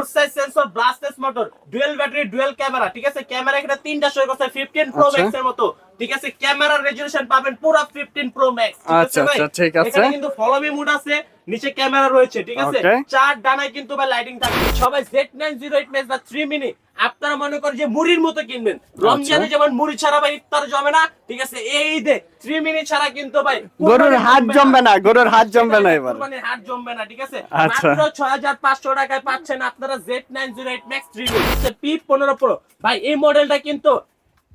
Four side sensor brushless motor dual battery dual camera ঠিক আছে camera এখানে তিনটা শো করছে 15 প্রো। ম্যাক্স এর মতো ঠিক আছে? ক্যামেরার রেজোলিউশন পাবেন পুরো 15 প্রো ম্যাক্স আচ্ছা, আচ্ছা, ঠিক আছে। এখানে কিন্তু ফলো মি মুড আছে নিচে ক্যামেরা রয়েছে ঠিক আছে? চার ডানায় কিন্তু ভাই লাইটিং থাকবে। সবাই Z908 ম্যাক্স বা 3 মিনি আপনারা মনে করেন যে মুড়ির মতো কিনবেন। আচ্ছা। রমজানে যেমন মুড়ি ছাড়া ভাই ইফতার জমে না ঠিক আছে? এই ঈদে 3 মিনি ছাড়া কিন্তু ভাই গরুর হাত জমবে না। গরুর হাত জমবে না এবার। কুরবানির হাট জমবে না ঠিক আছে? আচ্ছা। মাত্র 6500 টাকায় পাচ্ছেন আপনারা Z908 Max 3 P15 Pro ভাই এই মডেলটা কিন্তু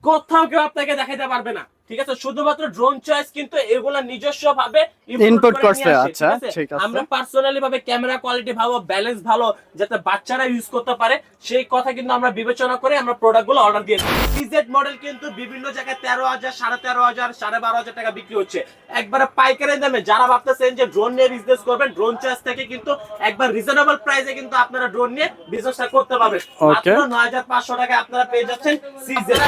কোথাও কেউ আপনাকে দেখাইতে পারবে না। ঠিক আছে? শুধুমাত্র ড্রোন চয়েস কিন্তু এগুলা নিজস্ব ভাবে Input করছে, আচ্ছা, ঠিক আছে। আমরা পার্সোনালি ভাবে ক্যামেরা কোয়ালিটি ভালো ব্যালেন্স ভালো যাতে বাচ্চারা ইউজ করতে পারে সেই কথা কিন্তু আমরা বিবেচনা করে আমরা প্রোডাক্টগুলো অর্ডার দিয়ে থাকি সিজেড মডেল কিন্তু বিভিন্ন জায়গায় তেরো হাজার সাড়ে তেরো হাজার সাড়ে বারো হাজার টাকা বিক্রি হচ্ছে। একবারে পাইকারি দামে যারা ভাবতেছেন যে ড্রোন নিয়ে বিজনেস করবেন ড্রোন চয়েস থেকে কিন্তু একবার রিজনেবল প্রাইসে কিন্তু আপনারা ড্রোন নিয়ে বিজনেসটা করতে পারবেন। মাত্র নয় হাজার পাঁচশো টাকায় আপনারা পেয়ে যাচ্ছেন সিজেড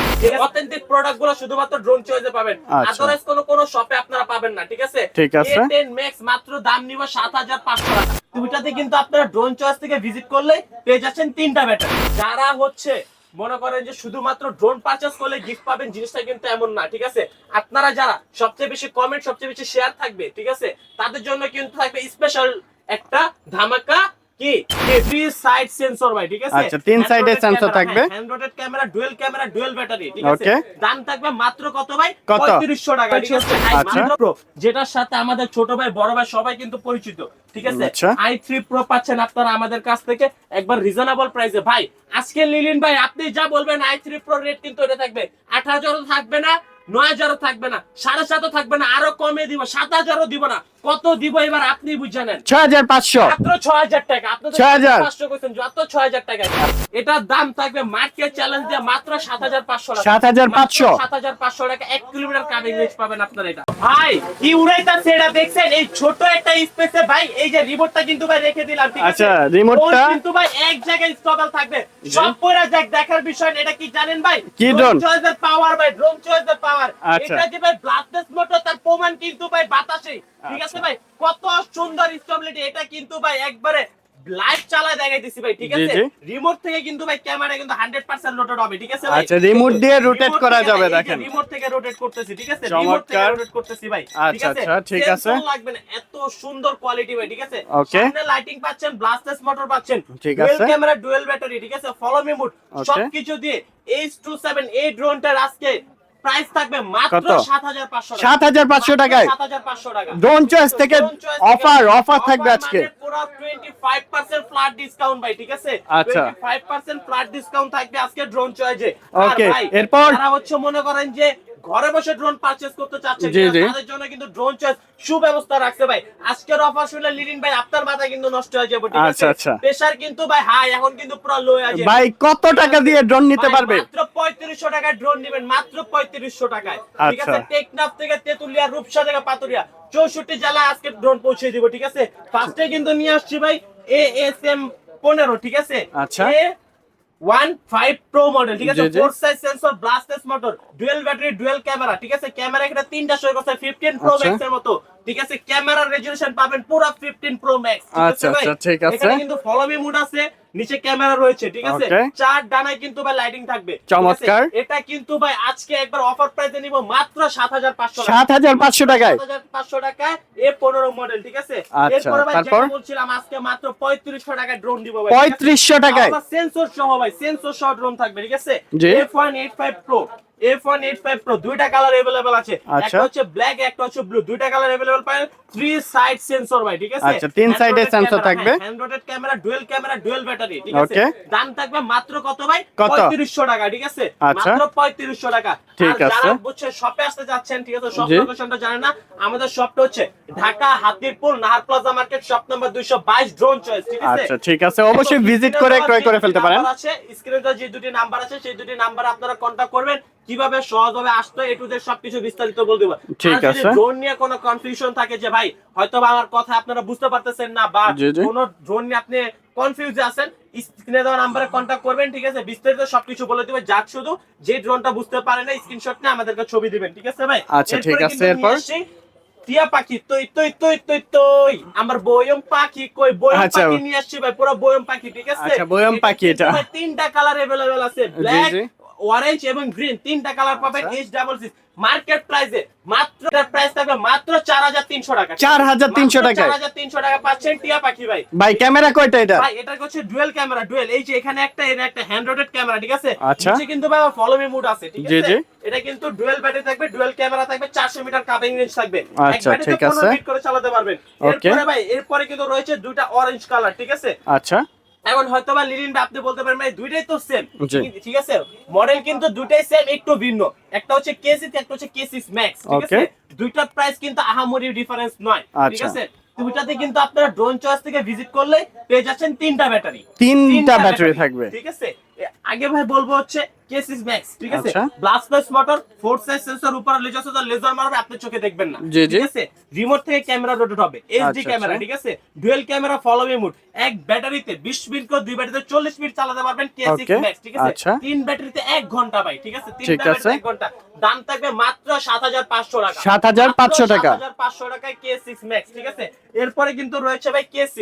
অথেন্টিক প্রোডাক্টগুলো শুধুমাত্র ড্রোন চয়েসে পাবেন আচ্ছা। আদারওয়াইজ কোনো কোনো শপে আপনারা পাবেন না ঠিক আছে? ঠিক আছে। A10 Max মাত্র দাম নিব সাত হাজার পাঁচশো টাকা। দুইটাতে কিন্তু আপনারা ড্রোন চয়েস থেকে ভিজিট করলে পেয়ে যাচ্ছেন তিনটা ব্যাটারি যারা হচ্ছে মনে করেন যে শুধুমাত্র ড্রোন পারচেস করলে গিফট পাবেন জিনিসটা কিন্তু এমন না ঠিক আছে? আপনারা যারা সবচেয়ে বেশি কমেন্ট সবচেয়ে বেশি শেয়ার থাকবে ঠিক আছে? তাদের জন্য কিন্তু থাকবে স্পেশাল একটা ধামাকা কি? এভরি সাইড সেন্সর ভাই ঠিক আছে? আচ্ছা, তিন side এ থাকবে। Hand camera dual camera dual battery ঠিক আছে? দাম থাকবে মাত্র কত ভাই? 3500 টাকা ঠিক আছে? আচ্ছা। মাত্র Pro, যেটার সাথে আমাদের ছোট ভাই বড় ভাই সবাই কিন্তু পরিচিত ঠিক আছে? আচ্ছা। আই থ্রি প্রো পাচ্ছেন আপনারা আমাদের কাছ থেকে। একবার রিজনেবল প্রাইসে ভাই আজকে লিলিন ভাই আপনি যা বলবেন আই থ্রি প্রো রেট কিন্তু এটা থাকবে। আট হাজারও থাকবে না নয় হাজারও থাকবে না সাড়ে সাতও থাকবে না আরও কমে দিব সাত হাজারও দিব না। কত দিব এবার আপনি বুঝে নেন? ছয় হাজার পাঁচশো। মাত্র ছয় হাজার টাকা। আপনি তো 6,000 পাঁচশো করছেন যত ছয় হাজার টাকা। এটার দাম থাকবে মার্কেট চ্যালেঞ্জ দিয়ে মাত্র সাত হাজার পাঁচশো টাকা। 7,500 সাত হাজার পাঁচশো টাকা। এক কিলোমিটার রেঞ্জ পাবেন আপনারা এটা। ভাই কি এটা দেখছেন? এই ছোট একটা স্পেসে ভাই এই যে রিমোটটা কিন্তু ভাই রেখে দিলাম ঠিক আছে? আচ্ছা, remote-টা? কিন্তু ভাই এক জায়গায় থাকবে। সব যাক দেখার বিষয় এটা কি জানেন ভাই? কি drone? চয়েসের পাওয়ার ভাই ড্রোন চয়েসের পাওয়ার আচ্ছা। এটা যে ভাই ব্লাস্টেস মোটর তার প্রমাণ কিন্তু ভাই বাতাসে। ঠিক আছে ভাই কত সুন্দর স্টেবিলিটি এটা কিন্তু ভাই একবারে লাইভ চালায় দেখাই দিছি ভাই ঠিক আছে রিমোট থেকে কিন্তু ভাই ক্যামেরা কিন্তু 100% রোটেট হবে ঠিক আছে ভাই আচ্ছা, remote দিয়ে Remote করা যাবে, দেখেন। রিমোট থেকে রোটেট করতেছি ঠিক আছে রিমোট থেকে। রোটেট করতেছি ভাই ঠিক আচ্ছা, আছে আচ্ছা, ঠিক আছে। লাগবে না এত সুন্দর কোয়ালিটি ভাই ঠিক আছে Okay. সামনে লাইটিং পাচ্ছেন ব্লাস্টেস মোটর পাচ্ছেন ঠিক ডুয়েল আছে। ক্যামেরা ডুয়েল ব্যাটারি ঠিক আছে ফলো মি মুড. সবকিছু দিয়ে H27 এই ড্রোনটার আজকে প্রাইস থাকবে মাত্র কত? 7500 টাকা। সাত হাজার পাঁচশো টাকায়। 7500 টাকা। ড্রোন চয়েস থেকে অফার অফার থাকবে আজকে। মানে পুরো 25% ফ্ল্যাট ডিসকাউন্ট ভাই ঠিক আছে? আচ্ছা। 25% ফ্ল্যাট ডিসকাউন্ট থাকবে আজকে ড্রোন চয়েসে ওকে এরপর? তারা হচ্ছে মনে করেন যে ঘরে বসে ড্রোন পারচেজ করতে চাচ্ছে। তাদের জন্য কিন্তু ড্রোন চয়েস সুব্যবস্থা রাখছে ভাই আজকের অফার শুনে লিলিন ভাই আপনার মাথা কিন্তু নষ্ট হয়ে যাবে ঠিক আছে আচ্ছা, আচ্ছা। প্রেসার কিন্তু ভাই হাই এখন কিন্তু পুরো লো হয়ে আছে ভাই কত টাকা দিয়ে ড্রোন নিতে পারবে মাত্র পঁয়ত্রিশশো টাকায় ড্রোন নেবেন মাত্র পঁয়ত্রিশশো টাকায় ঠিক আচ্ছা। আছে টেকনাফ থেকে তেতুলিয়া রূপসা থেকে পাতুরিয়া চৌষট্টি জেলায় আজকে ড্রোন পৌঁছে দিব ঠিক আছে ফার্স্টে কিন্তু নিয়ে আসছি ভাই এ এস এম পনেরো ঠিক আছে আচ্ছা। ওয়ান ফাইভ প্রো মডেল ঠিক আছে। Four side sensor brushless motor dual battery dual camera ঠিক আছে ক্যামেরা এখানে তিনটা শো করছে ফিফটিন প্রো। ম্যাক্স এর মতো ঠিক আছে? ক্যামেরার রেজুলেশন পাবেন পুরো 15 প্রো ম্যাক্স আচ্ছা আচ্ছা ঠিক আছে। এখানে কিন্তু ফলো মি মোড আছে নিচে ক্যামেরা রয়েছে ঠিক আছে? চার ডানায় কিন্তু ভাই লাইটিং থাকবে চমৎকার। এটা কিন্তু ভাই আজকে একবার অফার প্রাইসে নিব মাত্র 7500 7500 টাকায়? 7500 টাকায় এ 15 মডেল ঠিক আছে? আচ্ছা, এরপর ভাই যেটা বলছিলাম আজকে মাত্র 3500 টাকায় ড্রোন দিব ভাই 3500 টাকায়? সেন্সর সহ ভাই সেন্সর সহ ড্রোন থাকবে ঠিক আছে? F185 প্রো F185 Pro দুইটা কালার अवेलेबल আছে। একটা আচ্ছা। হচ্ছে ব্ল্যাক একটা হচ্ছে ব্লু দুইটা কালার अवेलेबल পাবেন। সাইড সেন্সর ভাই ঠিক আছে? আচ্ছা তিন সাইডে সেন্সর থাকবে। হ্যান্ড ক্যামেরা ক্যামেরা ব্যাটারি ঠিক আছে? দাম থাকবে মাত্র কত ভাই? 3500 টাকা ঠিক আছে? আচ্ছা। মাত্র 3500 টাকা। ঠিক আছে। যারা বুঝছে শপে আসতে যাচ্ছেন ঠিক আছে? লোকেশনটা জানেন না? আমাদের শপটা হচ্ছে Dhaka Hatirpool Nahar plaza market shop number 222 drone choice ঠিক আছে? আচ্ছা ঠিক আছে। অবশ্যই ভিজিট করে ক্রয় করে ফেলতে পারেন। আছে স্ক্রিনে যে দুটি নাম্বার আছে সেই দুটি নাম্বার আপনারা কন্টাক্ট করবেন। কিভাবে সহজভাবে আসতে এটু যে সবকিছু বিস্তারিত বলে দেবো ঠিক আছে। ড্রোন নিয়ে কোনো কনফিউশন থাকে যে ভাই হয়তো বা আমার কথা আপনারা বুঝতে পারতেছেন না বা জি, জি। কোনো ড্রোন নিয়ে আপনি কনফিউজে আছেন স্ক্রিনে দেওয়া নাম্বারে কন্টাক্ট করবেন ঠিক আছে বিস্তারিত সবকিছু বলে দিবে যাক শুধু যে ড্রোনটা বুঝতে পারে না স্ক্রিনশট নিয়ে আমাদেরকে ছবি দিবেন ঠিক আছে ভাই আচ্ছা, ঠিক এরপরে আছে, কিন্তু নিয়ে এরপর? আসছি টিয়া পাখি তুই তুই তুই তুই তুই আমার বয়ম পাখি কই বয়ম আচ্ছা। পাখি নিয়ে আসছি ভাই পুরো বয়ম পাখি ঠিক আছে আচ্ছা, বয়ম এটা পাখি কিন্তু এটা। ভাই তিনটা কালার अवेलेबल আছে ব্ল্যাক জি। অরেঞ্জ এবং গ্রিন তিনটা কালার পাবেন আচ্ছা। এইচ ডাবল সিক্স মার্কেট প্রাইসে মাত্র প্রাইস থাকবে মাত্র চার হাজার তিনশো টাকা। 4,300 টাকায়। চার হাজার তিনশো টাকা পাচ্ছেন টিয়া পাখি ভাই। ভাই ক্যামেরা কয়টা এটা? ভাই এটা হচ্ছে ডুয়েল ক্যামেরা ডুয়েল এই যে এখানে একটা এর একটা হ্যান্ড রোটেড ক্যামেরা ঠিক আছে? আচ্ছা। কিন্তু ভাই ফলো মি মুড আছে ঠিক আছে। এটা কিন্তু ডুয়েল ব্যাটারি থাকবে ডুয়েল ক্যামেরা থাকবে 400 মিটার কাভিং রেঞ্জ থাকবে। আচ্ছা, ঠিক আছে। 15 মিনিট করে চালাতে পারবেন। এরপরে ভাই এরপরে কিন্তু রয়েছে দুইটা অরেঞ্জ কালার ঠিক আছে? আচ্ছা। এখন হয়তো বা লিলিন বা আপনি বলতে পারেন মানে দুইটাই তো সেম ঠিক আছে? মডেল কিন্তু দুইটাই সেম একটু ভিন্ন। একটা হচ্ছে কেসিস একটা হচ্ছে কেসিস ম্যাক্স ঠিক আছে? দুইটা দুইটার প্রাইস কিন্তু আহামরি ডিফারেন্স নয় ঠিক আচ্ছা। আছে? দুইটাতে কিন্তু আপনারা ড্রোন চয়েস থেকে ভিজিট করলে পেয়ে যাচ্ছেন তিনটা ব্যাটারি তিনটা ব্যাটারি থাকবে। ঠিক আছে? আগে ভাই বলব হচ্ছে কেসিস ম্যাক্স ঠিক আছে আচ্ছা। Brushless motor four side sensor উপর লেজার সেন্সর লেজার মারবে আপনি চোখে দেখবেন না। ঠিক আছে রিমোট থেকে ক্যামেরা রোটেট হবে এইচডি ক্যামেরা আচ্ছা। ঠিক আছে ডুয়েল ক্যামেরা ফলো মুড এক ব্যাটারিতে 20 মিনিট করে দুই ব্যাটারিতে 40 মিনিট চালাতে পারবেন কেসিস ম্যাক্স ঠিক আছে আচ্ছা। তিন ব্যাটারিতে এক ঘণ্টা ভাই ঠিক আছে ঠিক তিনটা আছে। ব্যাটারি ঘণ্টা দাম থাকবে মাত্র 7500 টাকা 7,500 টাকা। 7500 টাকায় K6 Max ঠিক আছে এরপরে কিন্তু রয়েছে ভাই K6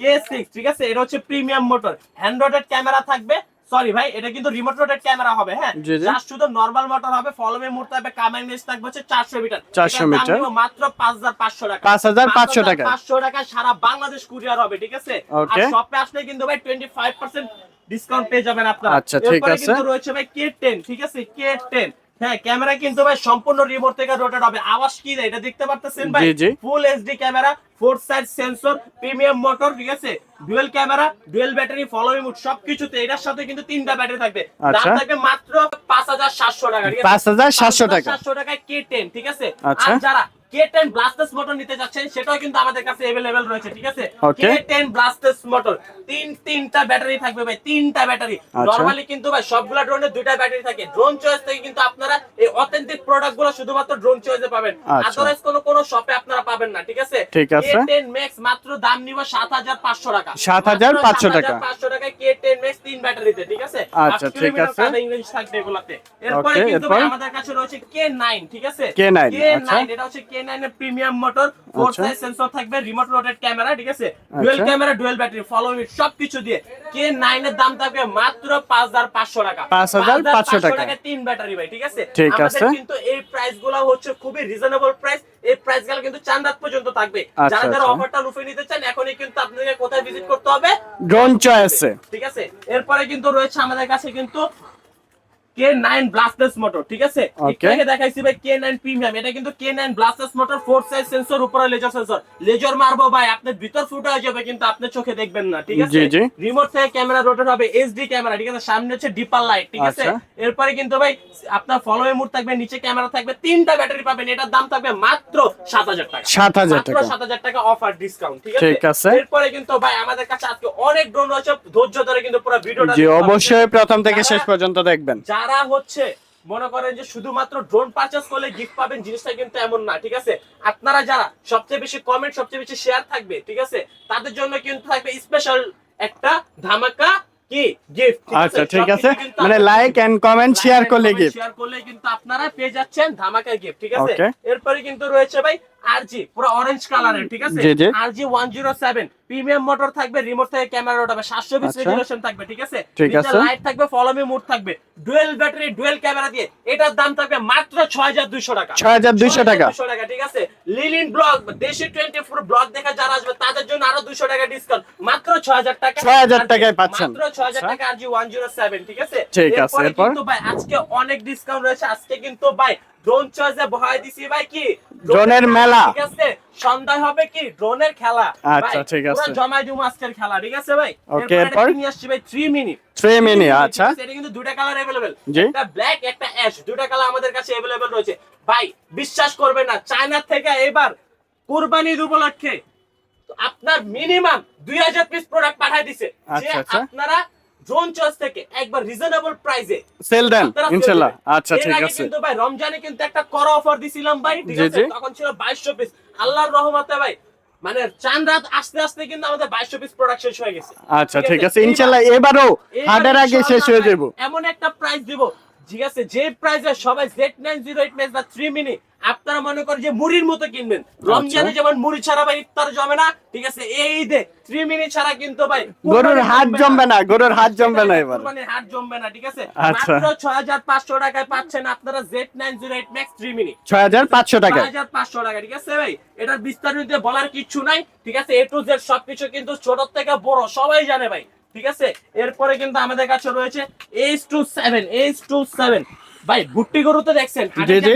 K6 ঠিক আছে এটা হচ্ছে premium motor hand rotate camera থাকবে সরি ভাই এটা কিন্তু রিমোট রোটেড ক্যামেরা হবে হ্যাঁ। জাস্ট শুধু নরমাল মোটর হবে ফলোমে মোটর হবে কামাই মেজ থাকবে হচ্ছে 400 মিটার 400 মিটার। মাত্র 5500 টাকা 5,500 টাকা। 500 টাকা সারা বাংলাদেশ কুরিয়ার হবে ঠিক আছে আর শপে আসলে কিন্তু ভাই 25% ডিসকাউন্ট পেয়ে যাবেন আপনারা আচ্ছা, ঠিক আছে। কিন্তু রয়েছে ভাই K10 ঠিক আছে K10 হ্যাঁ ক্যামেরা কিন্তু ভাই সম্পূর্ণ রিমোট থেকে রোটেট হবে আওয়াজ কি দেয় এটা দেখতে পারতেছেন ভাই। Full HD camera four side sensor premium motor ঠিক আছে dual camera dual battery follow remote সবকিছুতে এটার সাথে কিন্তু তিনটা ব্যাটারি থাকবে দাম আচ্ছা। থাকবে মাত্র 5700 টাকা ঠিক আছে 5,700 টাকা। 5700 টাকায় K10 ঠিক আছে আচ্ছা। আর যারা K10 ব্লাস্টাস মোটর নিতে যাচ্ছেন সেটাও কিন্তু আমাদের কাছে अवेलेबल রয়েছে ঠিক আছে Okay. K10 ব্লাস্টাস মোটর তিন তিনটা ব্যাটারি থাকবে ভাই তিনটা ব্যাটারি আচ্ছা। নরমালি কিন্তু ভাই সবগুলা ড্রোনের দুইটা ব্যাটারি থাকে ড্রোন চয়েস থেকে কিন্তু আপনারা এই অথেন্টিক প্রোডাক্টগুলো শুধুমাত্র ড্রোন চয়েসে পাবেন আচ্ছা। আদারওয়াইজ কোনো কোনো শপে আপনারা পাবেন না ঠিক আছে ঠিক আছে। K10 Max মাত্র দাম নিব 7500 টাকা 7,500 টাকা। 7500 টাকায় K10 Max তিন ব্যাটারিতে ঠিক আছে আচ্ছা, ঠিক আছে। ইংলিশ থাকবে এগুলাতে এরপরে কিন্তু আমাদের কাছে রয়েছে K9 ঠিক আছে K9, K9 আচ্ছা। এটা হচ্ছে K9 এর প্রিমিয়াম মোটর ফোর আচ্ছা। সাইজ সেন্সর থাকবে রিমোট রোটেড ক্যামেরা ঠিক আছে ডুয়েল আচ্ছা। Camera dual battery follow me সবকিছু দিয়ে K9 এর দাম থাকবে মাত্র 5500 টাকা 5,500 টাকা। তিন ব্যাটারি ভাই ঠিক আছে ঠিক আমাদের আছে। কিন্তু এই প্রাইসগুলো হচ্ছে খুবই রিজনেবল প্রাইস এই প্রাইসগুলো কিন্তু চাঁদ রাত পর্যন্ত থাকবে। আচ্ছা, যারা যারা আচ্ছা। অফারটা লুফে নিতে চান এখনই কিন্তু আপনাদের কোথায় ভিজিট করতে হবে? ড্রোন চয়েসে ঠিক আছে? এরপরে কিন্তু রয়েছে আমাদের কাছে কিন্তু K9 ব্লাস্টাস মোটর ঠিক আছে? আগে দেখাইছি ভাই K9 প্রিমিয়াম এটা কিন্তু K9 brushless motor four side sensor উপরে লেজার সেন্সর লেজার মারবো ভাই আপনার ভিতর ফুটা হয়ে যাবে কিন্তু আপনি চোখে দেখবেন না ঠিক আছে। রিমোট থেকে ক্যামেরা রোটেট হবে এইচডি ক্যামেরা ঠিক আছে? সামনে হচ্ছে ডিপার লাইট ঠিক আছে? আচ্ছা। এরপরে কিন্তু ভাই আপনার ফলো মুড থাকবে নিচে ক্যামেরা থাকবে তিনটা ব্যাটারি পাবেন এটার দাম থাকবে মাত্র 7000 টাকা। 7,000 টাকা। সাত হাজার টাকা অফার ডিসকাউন্ট ঠিক আছে? এরপরে কিন্তু ভাই আমাদের কাছে আজকে অনেক ড্রোন রয়েছে ধৈর্য ধরে কিন্তু পুরো ভিডিওটা। অবশ্যই প্রথম থেকে শেষ পর্যন্ত দেখবেন। যারা হচ্ছে মনে করেন যে শুধুমাত্র ড্রোন পারচেস করলে গিফট পাবেন জিনিসটা কিন্তু এমন না ঠিক আছে? আপনারা যারা সবচেয়ে বেশি কমেন্ট সবচেয়ে বেশি শেয়ার থাকবে ঠিক আছে? তাদের জন্য কিন্তু থাকবে স্পেশাল একটা ধামাকা কি গিফট আচ্ছা ঠিক আছে। মানে লাইক এন্ড কমেন্ট শেয়ার করলে গিফট শেয়ার করলে কিন্তু আপনারা পেয়ে যাচ্ছেন ধামাকা গিফট ঠিক আছে? এরপরে কিন্তু রয়েছে ভাই আরজি পুরো অরেঞ্জ কালারের ঠিক আছে। আরজি 107 প্রিমিয়াম মোটর থাকবে রিমোট থেকে ক্যামেরা ওঠাবে 720 আচ্ছা। রেজোলিউশন থাকবে ঠিক আছে আছে। লাইট থাকবে ফলো মি মুড থাকবে ডুয়েল ব্যাটারি ডুয়েল ক্যামেরা দিয়ে এটার দাম থাকবে মাত্র 6200 টাকা 6,200 টাকা। 6,200 টাকা ঠিক আছে লিলিন ব্লগ দেশি 24 ব্লগ দেখা যারা আসবে তাদের জন্য আরও 200 টাকা ডিসকাউন্ট মাত্র 6000 টাকা 6,000 টাকায় পাচ্ছেন। মাত্র 6000 টাকা আরজি 107 ঠিক আছে ঠিক আছে, এরপর? কিন্তু ভাই আজকে অনেক ডিসকাউন্ট রয়েছে আজকে কিন্তু ভাই ড্রোন চয়েসে বহাই দিছি ভাই কি ড্রোনের মেলা। ঠিক আছে সন্ধ্যায় হবে কি ড্রোনের খেলা আচ্ছা, ভাই, ঠিক আছে। পুরো জমাই দিমু আজকের খেলা ঠিক আছে ভাই Okay, এরপরে এরপর? নিয়ে আসছি ভাই 3 মিনিট 3 মিনিট আচ্ছা এটা কিন্তু দুটো কালার अवेलेबल জি। একটা ব্ল্যাক একটা অ্যাশ দুটো কালার আমাদের কাছে अवेलेबल রয়েছে ভাই বিশ্বাস করবেন না চায়না থেকে এবার কুরবানি ঈদ উপলক্ষে আপনার মিনিমাম 2000 পিস প্রোডাক্ট পাঠিয়ে দিছে যে আচ্ছা, আচ্ছা। আপনারা ড্রোন চয়েস থেকে একবার রিজনেবল প্রাইসে সেল দেন ইনশাআল্লাহ আচ্ছা ঠিক আছে। কিন্তু ভাই রমজানে কিন্তু একটা করা অফার দিছিলাম ভাই ঠিক আছে? তখন ছিল 2200 পিস আল্লাহর রহমতে ভাই মানে চাঁদ রাত আস্তে আস্তে কিন্তু আমাদের 2200 পিস প্রোডাক্ট শেষ হয়ে গেছে। আচ্ছা ঠিক আছে? ইনশাআল্লাহ এবারও এবার আগে শেষ হয়ে যাব এমন একটা প্রাইস দিব ঠিক আছে যে প্রাইসে সবাই Z nine zero eight max বা থ্রি মিনি আপনারা মনে করেন যে মুড়ির মতো কিনবেন। রমজানে যেমন মুড়ি ছাড়া ভাই ইফতার জমে না ঠিক আছে এই ঈদে থ্রি মিনি ছাড়া কিন্তু ভাই গরুর হাত জমবে না। গরুর হাত জমবে না এবার। কুরবানির হাট জমবে না ঠিক আছে? আচ্ছা। মাত্র ছয় হাজার পাঁচশো টাকায় পাচ্ছেন আপনারা Z nine zero eight max three mini ছয় হাজার পাঁচশো টাকা। হাজার পাঁচশো টাকা ঠিক আছে ভাই? এটার বিস্তারিত বলার কিছু নাই ঠিক আছে? এ টু জেড সবকিছু কিন্তু ছোট থেকে বড় সবাই জানে ভাই। ঠিক আছে? এরপরে কিন্তু আমাদের কাছে রয়েছে H two seven H two seven ভাই বুট্টি গরু তো দেখছেন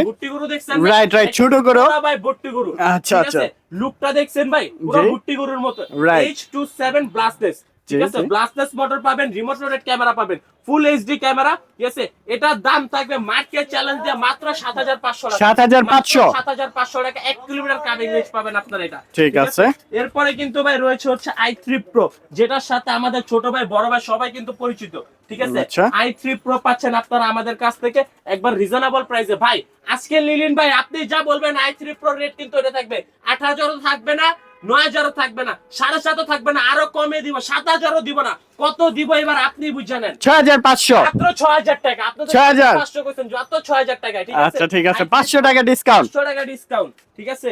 ভুট্টি গরু দেখছেন? রাইট রাইট ছোট গরু। ভাই ভুট্টি গরু। আচ্ছা, আচ্ছা। লুকটা দেখছেন ভাই? পুরো ভুট্টি গরুর মতো. এইচ টু সেভেন ব্লাস্টেস ঠিক আছে। ব্লাস্টেস মোটর পাবেন রিমোট রোটেড ক্যামেরা পাবেন। ফুল এইচডি ক্যামেরা ঠিক আছে? এটার দাম থাকবে মার্কেট চ্যালেঞ্জ দিয়ে মাত্র সাত হাজার পাঁচশো টাকা। 7,500 সাত হাজার পাঁচশো টাকা এক কিলোমিটার কাবিং রেঞ্জ পাবেন আপনারা এটা। ঠিক আছে। এরপরে কিন্তু ভাই রয়েছে হচ্ছে আই থ্রি প্রো যেটার সাথে আমাদের ছোট ভাই বড় ভাই সবাই কিন্তু পরিচিত। ঠিক আছে? আচ্ছা। আই প্রো পাচ্ছেন আপনারা আমাদের কাছ থেকে। একবার রিজনেবল প্রাইসে ভাই আজকে লিলিন ভাই আপনি যা বলবেন আই থ্রি প্রো রেট কিন্তু এটা থাকবে। আট হাজারও থাকবে না নয় হাজারও থাকবে না সাড়ে সাতও থাকবে না আরও কমে দিব সাত হাজারও দিব না। কত দিব এবার আপনি বুঝে নেন। ছয় হাজার পাঁচশো। ছয় হাজার টাকা। আপনি তো 6,000 পাঁচশো করছেন যত ছয় হাজার টাকা ঠিক আচ্ছা ঠিক আছে। পাঁচশো টাকা ডিসকাউন্ট টাকা ডিসকাউন্ট ঠিক আছে?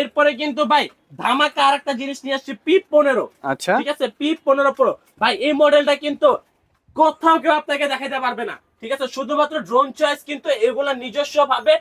এরপরে কিন্তু ভাই ধামাকা আর একটা জিনিস নিয়ে আসছে পি পনেরো। আচ্ছা। ঠিক আছে? পি পনেরো প্রো ভাই এই মডেলটা কিন্তু কোথাও কেউ আপনাকে দেখাতে পারবে না ঠিক আছে? শুধুমাত্র ড্রোন চয়েস কিন্তু এগুলা নিজস্ব ভাবে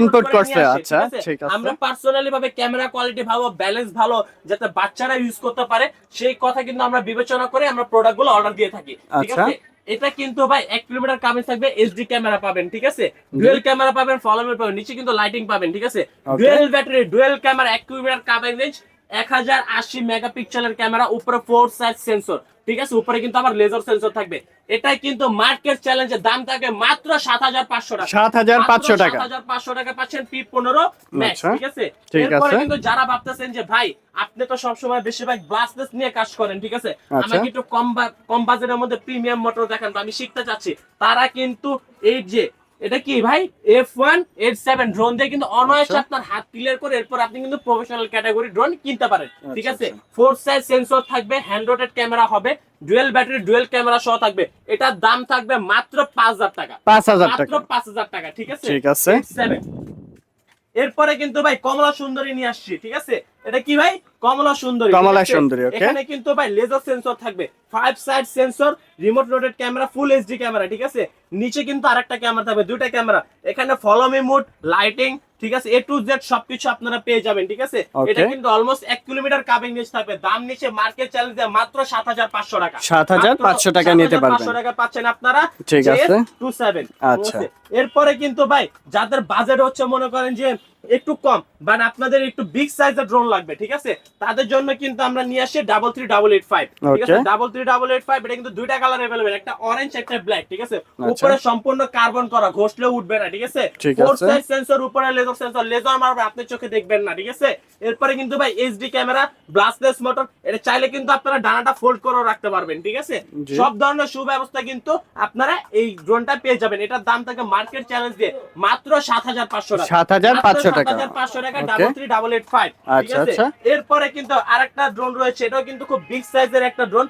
Input করছে, আচ্ছা, ঠিক আছে। আমরা পার্সোনালি ভাবে ক্যামেরা কোয়ালিটি ভালো ব্যালেন্স ভালো যাতে বাচ্চারা ইউজ করতে পারে সেই কথা কিন্তু আমরা বিবেচনা করে আমরা প্রোডাক্টগুলো অর্ডার দিয়ে থাকি ঠিক আচ্ছা। আছে? এটা কিন্তু ভাই এক কিলোমিটার কামে থাকবে এইচডি ক্যামেরা পাবেন ঠিক আছে? ডুয়েল ক্যামেরা পাবেন ফলোমের পাবেন নিচে কিন্তু লাইটিং পাবেন ঠিক আছে? ডুয়েল ব্যাটারি ডুয়েল ক্যামেরা এক কিলোমিটার কামে রেঞ্জ এক হাজার আশি মেগাপিক্সেলের ক্যামেরা উপরে ফোর সাইজ সেন্সর ঠিক আছে? উপরে কিন্তু আবার লেজার সেন্সর থাকবে। এটাই কিন্তু মার্কেট চ্যালেঞ্জের দাম থাকবে মাত্র সাত হাজার পাঁচশো টাকা। 7,500 টাকা। সাত হাজার পাঁচশো টাকা পাচ্ছেন পি পনেরো আচ্ছা, ঠিক আছে? এরপরে কিন্তু যারা ভাবতেছেন যে ভাই আপনি তো সবসময় বেশিরভাগ গ্লাসলেস নিয়ে কাজ করেন ঠিক আছে? আচ্ছা। আমাকে একটু কম কম বাজেটের মধ্যে প্রিমিয়াম মোটর দেখান আমি শিখতে চাচ্ছি। তারা কিন্তু এই যে এটা কি ভাই? F one F seven drone দিয়ে কিন্তু অনায়াসে আচ্ছা। আপনার হাত ক্লিয়ার করে এরপর আপনি কিন্তু প্রফেশনাল ক্যাটাগরি ড্রোন কিনতে পারেন। ঠিক আচ্ছা, আছে? আচ্ছা। ফোর সাইজ সেন্সর থাকবে হ্যান্ড রোটেড ক্যামেরা হবে ডুয়েল ব্যাটারি ডুয়েল ক্যামেরা সহ থাকবে। এটার দাম থাকবে মাত্র পাঁচ হাজার টাকা। পাঁচ হাজার মাত্র পাঁচ হাজার টাকা ঠিক আছে? ঠিক আছে। এরপরে কিন্তু ভাই কমলা সুন্দরী নিয়ে আসছি ঠিক আছে? এটা কি ভাই? কমলা সুন্দরী কমলা সুন্দরী? এখানে কিন্তু ভাই লেজার সেন্সর থাকবে five side sensor remote rotated camera full HD camera ঠিক আছে? নিচে কিন্তু আরেকটা ক্যামেরা থাকবে দুইটা ক্যামেরা এখানে ফলো মি মুড লাইটিং ঠিক আছে? এ টু জেড সবকিছু আপনারা পেয়ে যাবেন ঠিক আছে? এটা কিন্তু অলমোস্ট এক কিলোমিটার কাবিং নিচ থাকবে। দাম নিচে মার্কেট চ্যালেঞ্জ মাত্র সাত হাজার পাঁচশো টাকা। 7,500 টাকা নিতে পারবেন। পাঁচশো টাকা পাচ্ছেন আপনারা ঠিক আছে। টু সেভেন আচ্ছা। এরপরে কিন্তু ভাই যাদের বাজেট হচ্ছে মনে করেন যে একটু কম বাট আপনাদের একটু বিগ সাইজের ড্রোন লাগবে ঠিক আছে? তাদের জন্য কিন্তু আমরা নিয়ে আসি double three double eight five ঠিক আছে? Double three double eight five এটা কিন্তু দুইটা কালার অ্যাভেলেবেল একটা অরেঞ্জ একটা ব্ল্যাক ঠিক আছে? আচ্ছা। উপরে সম্পূর্ণ কার্বন করা ঘষলেও উঠবে না ঠিক আছে? ফোর। সাইজ সেন্সর উপরে লেজার সেন্সর লেজার মারবে আপনি চোখে দেখবেন না ঠিক আছে? এরপরে কিন্তু ভাই এইচডি ক্যামেরা ব্লাস্টলেস মোটর এটা চাইলে কিন্তু আপনারা ডানাটা ফোল্ড করে রাখতে পারবেন ঠিক আছে? সব ধরনের সুব্যবস্থা কিন্তু আপনারা এই ড্রোনটা পেয়ে যাবেন এটার দাম থাকে মার্কেট চ্যালেঞ্জ দিয়ে মাত্র সাত হাজার পাঁচশো টাকা। 7,500 টাকা। পাঁচশো টাকা। আচ্ছা, আচ্ছা। এরপরে কিন্তু আরেকটা ড্রোন রয়েছে এটাও কিন্তু খুব বিগ সাইজের একটা ড্রোন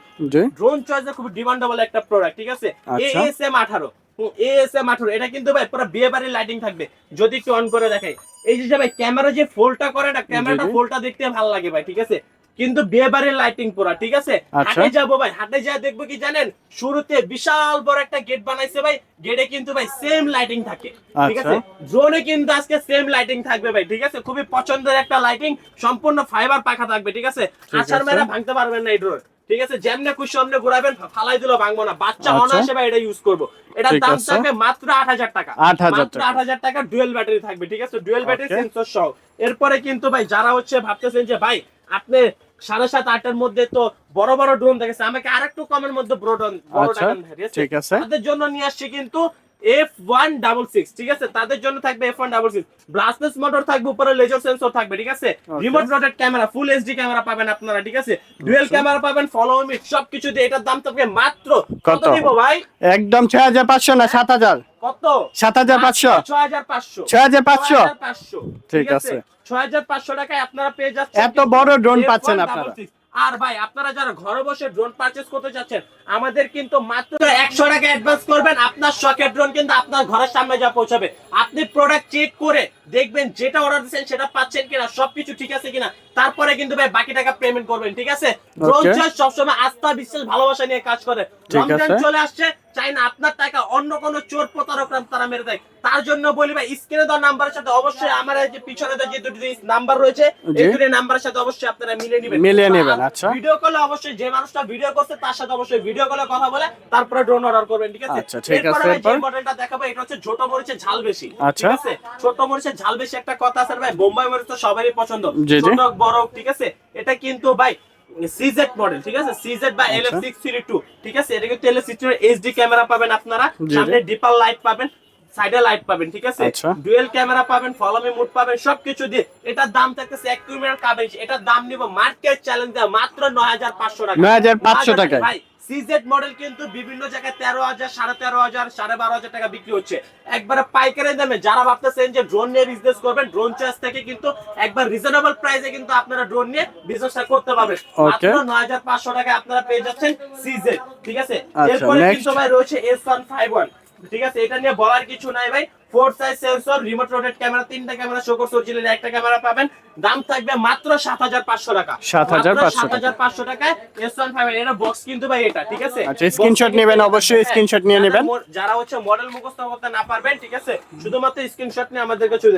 ড্রোন খুব ডিমান্ডেবল একটা প্রোডাক্ট ঠিক আছে। এএসএম আঠারো। এএসএম আঠারো। এটা কিন্তু ভাই পুরো বিয়ে বাড়ির লাইটিং থাকবে যদি একটু অন করে দেখাই। এই যে ভাই ক্যামেরা যে ফোল্ডটা করে না ক্যামেরাটা। ফোল্ডটা দেখতে ভালো লাগে ভাই ঠিক আছে? কিন্তু বিয়ে বাড়ির লাইটিং পুরা ঠিক আছে? আচ্ছা। হাটে যাব ভাই হাটে যা দেখব কি জানেন? শুরুতে বিশাল বড় একটা গেট বানাইছে ভাই গেটে কিন্তু ভাই সেম লাইটিং থাকে ঠিক আচ্ছা। আছে? ড্রোনে কিন্তু আজকে সেম লাইটিং থাকবে ভাই ঠিক আছে? খুবই পছন্দের একটা লাইটিং সম্পূর্ণ ফাইবার পাখা থাকবে ঠিক আছে? আছার মেরা ভাঙতে পারবেন না এই ড্রোন ঠিক আছে? যেমনে খুশি অমনে ঘুরাবেন ফালাই দিল ভাঙবো না। বাচ্চা আচ্ছা। অনায়াসে ভাই এটা ইউজ করব। এটার দাম থাকবে মাত্র আট হাজার টাকা। 8,000 মাত্র আট হাজার টাকা ডুয়েল ব্যাটারি থাকবে ঠিক আছে? ডুয়েল ব্যাটারি সেন্সর সহ। এরপরে কিন্তু ভাই যারা হচ্ছে ভাবতেছেন যে ভাই আপনি সাড়ে সাত আটের মধ্যে তো বড় বড় ড্রোন দেখেছে আমাকে আরেকটু কমের মধ্যে ড্রোন বড় আচ্ছা, দেখান, ঠিক আছে? ঠিক আছে। তাদের জন্য নিয়ে আসছি কিন্তু এফ ওয়ান ডাবল সিক্স ঠিক আছে? তাদের জন্য থাকবে F one double six brushless motor থাকবে উপরে লেজার সেন্সর থাকবে ঠিক আছে? Remote rotated camera full HD camera পাবেন আপনারা ঠিক আছে? ডুয়েল আচ্ছা। ক্যামেরা পাবেন ফলো মি সবকিছু দিয়ে এটার দাম থাকবে মাত্র কত? দিব ভাই? একদম ছয় হাজার পাঁচশো না সাত হাজার? কত? সাত হাজার পাঁচশো। ছয় হাজার পাঁচশো। ছয় হাজার পাঁচশো। পাঁচশো ঠিক আছে। ছয় হাজার পাঁচশো টাকায় আপনারা পেয়ে যাচ্ছেন এত বড় F1 পাচ্ছেন আপনারা। আর ভাই, আপনারা যারা ঘরে বসে ড্রোন পারচেস করতে চাচ্ছেন আমাদের কিন্তু মাত্র একশো টাকা অ্যাডভান্স করবেন। আপনার শখের ড্রোন কিন্তু আপনার ঘরের সামনে যা পৌঁছাবে। আপনি প্রোডাক্ট চেক করে দেখবেন যেটা অর্ডার দিচ্ছেন সেটা পাচ্ছেন কিনা, সবকিছু ঠিক আছে কিনা। তারপরে কিন্তু ভাই বাকি টাকা পেমেন্ট করবেন ঠিক আছে? ড্রোন সবসময় আস্থা বিশ্বাস ভালোবাসা নিয়ে কাজ করে। রমজান চলে আসছে চাই না আপনার টাকা অন্য কোনো চোর প্রতারকরা তারা মেরে দেয়। তার জন্য বলি ভাই স্ক্রিনে দেওয়া নাম্বারের সাথে অবশ্যই আমার এই যে পিছনে যে দুটি নাম্বার রয়েছে এই দুটি নাম্বারের সাথে অবশ্যই আপনারা মিলিয়ে নেবেন। মিলিয়ে নেবেন, আচ্ছা। ভিডিও কলে অবশ্যই যে মানুষটা ভিডিও করছে তার সাথে অবশ্যই ভিডিও কলে কথা বলে তারপরে ড্রোন অর্ডার করবেন ঠিক আছে? আচ্ছা, ঠিক এরপরে আছে, যে এরপর? মডেলটা দেখাবো এটা হচ্ছে ছোট মরিচের ঝাল বেশি আচ্ছা। ঠিক আছে? ছোট মরিচের ঝাল বেশি একটা কথা আছে ভাই বোম্বাই মরিচ তো সবারই পছন্দ। ছোট বড় ঠিক আছে? এটা কিন্তু ভাই সিজেড মডেল ঠিক আছে? সিজেড বা সিক্স থ্রি টু ঠিক আছে? এটা কিন্তু সিক্স এইচডি ক্যামেরা পাবেন আপনারা। সামনে ডিপার লাইট পাবেন সাইডে লাইট পাবেন ঠিক আছে? আচ্ছা। ডুয়েল ক্যামেরা পাবেন ফলোমি মুড পাবেন সবকিছু দিয়ে। এটার দাম থাকতেছে এক কিলোমিটার কাবেজ এটার দাম নিব মার্কেট চ্যালেঞ্জ দেওয়া মাত্র নয় হাজার পাঁচশো টাকা। পাঁচশো টাকা ভাই সিজেড মডেল কিন্তু বিভিন্ন জায়গায় তেরো হাজার সাড়ে তেরো হাজার সাড়ে বারো হাজার টাকা বিক্রি হচ্ছে। একবারে পাইকারি দামে যারা ভাবতেছেন যে ড্রোন নিয়ে বিজনেস করবেন ড্রোন চার্জ থেকে কিন্তু একবার রিজনেবল প্রাইসে কিন্তু আপনারা ড্রোন নিয়ে বিজনেসটা করতে পারবেন। মাত্র নয় হাজার পাঁচশো টাকায় আপনারা পেয়ে যাচ্ছেন সিজেড ঠিক আছে? আচ্ছা, এরপরে কিন্তু ভাই রয়েছে এস ওয়ান ফাইভ ওয়ান ঠিক আছে? এটা নিয়ে বলার কিছু নাই ভাই। Four size sensor remote rotate camera তিনটা ক্যামেরা শো করছে অরিজিনাল একটা ক্যামেরা পাবেন। দাম থাকবে মাত্র সাত হাজার পাঁচশো টাকা। 7,500 সাত হাজার পাঁচশো টাকায় এস ওয়ান ফাইভ এটা বক্স কিন্তু ভাই এটা ঠিক আছে? আচ্ছা, screenshot নেবেন, অবশ্যই screenshot নিয়ে নেবেন। যারা- হচ্ছে মডেল মুখস্থ করতে না পারবেন ঠিক আছে? শুধুমাত্র স্ক্রিনশট নিয়ে আমাদের কাছে।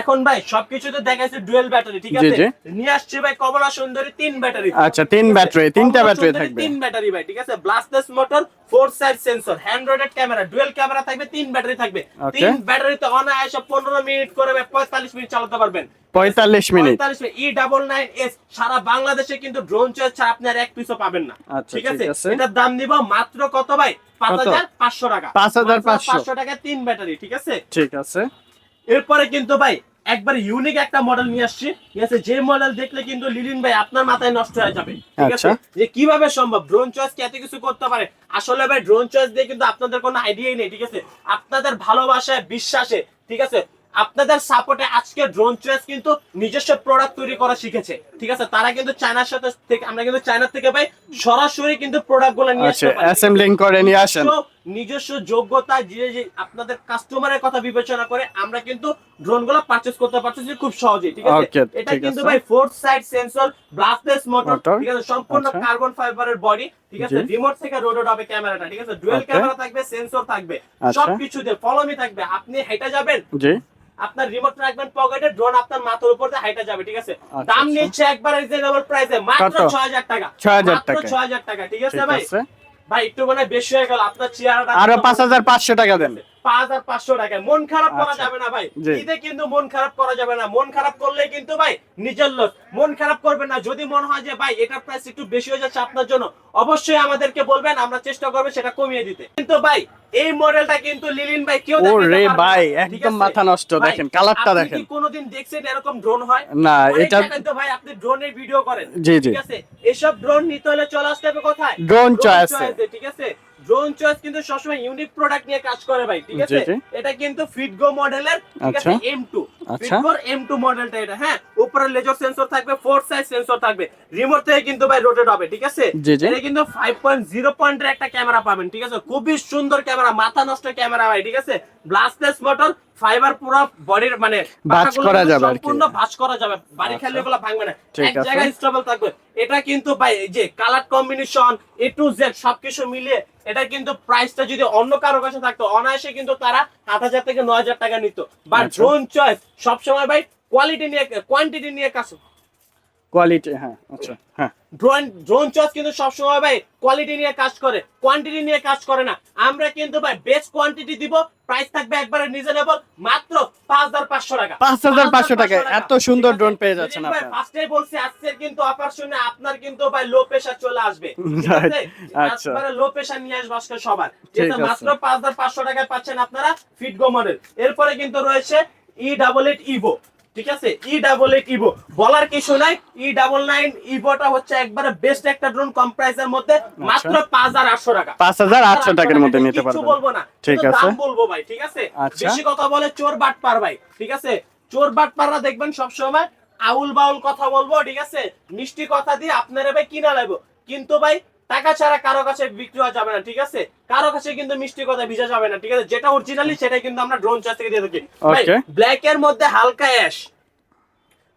এখন ভাই সবকিছুতে দেখাইছে ডুয়েল ব্যাটারি ঠিক আছে? নিয়ে আসছে ভাই কমলা সুন্দরী তিন ব্যাটারি আচ্ছা তিন ব্যাটারি তিনটা ব্যাটারি থাকবে। তিন ব্যাটারি ভাই ঠিক আছে? Brushless motor four side sensor hand rotated camera dual camera থাকবে তিন ব্যাটারি থাকবে. তিন ব্যাটারিতে অনায়াসে পনেরো মিনিট করে পঁয়তাল্লিশ মিনিট চালাতে পারবেন। পঁয়তাল্লিশ minute. E double nine S সারা বাংলাদেশে কিন্তু ড্রোন চার্জ ছাড়া আপনি আর এক পিসও পাবেন না। আচ্ছা, ঠিক আছে? এটার দাম নিব মাত্র কত ভাই? পাঁচ হাজার পাঁচশো টাকা। পাঁচ হাজার পাঁচশো। টাকা তিন ব্যাটারি ঠিক আছে? ঠিক আছে। এরপরে কিন্তু ভাই একবার ইউনিক একটা মডেল নিয়ে আসছি। ঠিক আছে? যে মডেল দেখলে কিন্তু লিলিন ভাই আপনার মাথায় নষ্ট হয়ে যাবে। ঠিক আছে? আচ্ছা। যে কীভাবে সম্ভব? ড্রোন চয়েস কি এত কিছু করতে পারে? আসলে ভাই ড্রোন চয়েস দিয়ে কিন্তু আপনাদের কোনো আইডিয়াই নেই ঠিক আছে? আপনাদের ভালোবাসায় বিশ্বাসে ঠিক আছে? আপনাদের সাপোর্টে আজকে ড্রোন চয়েস কিন্তু নিজস্ব প্রোডাক্ট তৈরি করা শিখেছে ঠিক আছে? তারা কিন্তু চায়নার সাথে থেকে আমরা কিন্তু চায়নার থেকে ভাই সরাসরি কিন্তু প্রোডাক্টগুলো নিয়ে আচ্ছা আসতে অ্যাসেম্বলিং করে নিয়ে আসেন। নিজস্ব- যোগ্যতা যে যে আপনাদের কাস্টমারের কথা বিবেচনা করে আমরা কিন্তু ড্রোনগুলো পারচেজ করতে পারতেছি খুব সহজেই ঠিক আছে এটা কিন্তু। ভাই fourth side sensor brushless motor ঠিক আছে সম্পূর্ণ। কার্বন ফাইবারের বডি ঠিক আছে রিমোট থেকে রোটেট হবে ক্যামেরাটা ঠিক আছে ডুয়েল ক্যামেরা থাকবে সেন্সর থাকবে আচ্ছা। সবকিছু দিয়ে ফলোমি থাকবে আপনি হেঁটে যাবেন জি আপনার রিমোট রাখবেন পকেটে ড্রোন আপনার মাথার উপর দিয়ে হাইটা যাবে ঠিক আছে আচ্ছা, দাম আচ্ছা। নিচ্ছে একবার রিজনেবল প্রাইসে মাত্র কত? 6000 টাকা 6,000 মাত্র টাকায়। 6000 টাকা ঠিক আছে ভাই ভাই একটু মানে বেশি হয়ে গেল। আপনার চেয়ারটা আরও পাঁচ হাজার পাঁচশো টাকা দেন। মন খারাপ করা আচ্ছা। যাবে না ভাই। ঈদে কিন্তু মন খারাপ করা যাবে না। মন খারাপ করলে কিন্তু ভাই নিজের লস মন খারাপ করবেন না। যদি মনে হয় যে ভাই এটার প্রাইস একটু বেশি হয়ে যাচ্ছে আপনার জন্য অবশ্যই আমাদেরকে বলবেন আমরা চেষ্টা করব সেটা কমিয়ে দিতে। কিন্তু ভাই এই মডেলটা কিন্তু লিলিন ভাই কেউ ভাই, একদম মাথা নষ্ট, দেখেন, কালারটা দেখেন। কোনোদিন দেখছেন এরকম ড্রোন হয়? না এটা তো ভাই আপনি ড্রোনের ভিডিও করেন। জি, জি। ঠিক আছে? এসব ড্রোন নিতে হলে চলে আসতে হবে কোথায়? Choice এ, ঠিক আছে? ড্রোন চয়েস কিন্তু সবসময় ইউনিক প্রোডাক্ট নিয়ে কাজ করে ভাই ঠিক আছে। এটা কিন্তু ফিটগো মডেলের ঠিক আছে আচ্ছা। M2 আচ্ছা। ফিটগোর M2 মডেলটা এটা হ্যাঁ উপরে লেজার সেন্সর থাকবে ফোর সাইজ সেন্সর থাকবে রিমোট থেকে কিন্তু ভাই রোটেট হবে ঠিক আছে। এটা কিন্তু 5.0 পয়েন্টের একটা ক্যামেরা পাবেন ঠিক আছে খুবই সুন্দর ক্যামেরা মাথা নষ্ট ক্যামেরা ভাই ঠিক আছে ব্লাস্টলেস মোটর ফাইবার পুরো বডির মানে ভাঁজ করা যাবে। সম্পূর্ণ ভাঁজ করা যাবে বাড়ি আচ্ছা। খেলে এগুলো ভাঙবে না এক। জায়গায় স্টেবল থাকবে এটা কিন্তু ভাই এই যে colour combination A to Z সবকিছু মিলিয়ে এটা কিন্তু প্রাইসটা যদি অন্য কারও কাছে থাকতো অনায়াসে কিন্তু তারা আট হাজার থেকে নয় হাজার টাকা নিত বা আচ্ছা। ড্রোন চয়েস সবসময় ভাই কোয়ালিটি নিয়ে কোয়ান্টিটি নিয়ে কাজ কোয়ালিটি হ্যাঁ আচ্ছা হ্যাঁ। ড্রোন ড্রোন চয়েস কিন্তু সবসময় ভাই কোয়ালিটি নিয়ে কাজ করে কোয়ান্টিটি নিয়ে কাজ করে না। আমরা কিন্তু ভাই বেস্ট কোয়ান্টিটি দিব প্রাইস থাকবে একবারে রিজনেবল মাত্র পাঁচ হাজার পাঁচশো টাকা। 5,500 টাকায় এত সুন্দর drone পেয়ে যাচ্ছেন আপনারা। ফার্স্টে বলছি আজকের কিন্তু অফার শুনে আপনার কিন্তু ভাই লো প্রেশার চলে আসবে। আচ্ছা। লো প্রেশার নিয়ে আসবে আজকে সবার। যেটা মাত্র পাঁচ হাজার পাঁচশো টাকায় পাচ্ছেন আপনারা ফিটগো মডেল এরপরে কিন্তু রয়েছে ই ডাবল এইট ইভো ঠিক আছে? ই ডাবল এইট ইভো বলার কিছু নাই। ই ডাবল নাইন ইভোটা হচ্ছে একবারে বেস্ট একটা ড্রোন কম প্রাইসের মধ্যে। মাত্র পাঁচ হাজার আটশো টাকা। পাঁচ হাজার আটশো টাকার মধ্যে নিতে পারবেন। বলব না। ঠিক আছে। বলব ভাই ঠিক আছে? আচ্ছা। বেশি কথা বলে চোর বাট পার ভাই ঠিক আছে? চোর বাট পাররা দেখবেন সব সময় আউল বাউল কথা বলব ঠিক আছে? মিষ্টি কথা দিয়ে আপনারা ভাই কিনা লাগবো। কিন্তু ভাই টাকা ছাড়া কারও কাছে বিক্রি হওয়া যাবে না ঠিক আছে? কারও কাছে কিন্তু মিষ্টি কথা ভিজা যাবে না ঠিক আছে? যেটা অরিজিনালি সেটা কিন্তু আমরা ড্রোন চার্জ থেকে দিয়ে থাকি। ভাই ব্ল্যাক এর মধ্যে হালকা অ্যাশ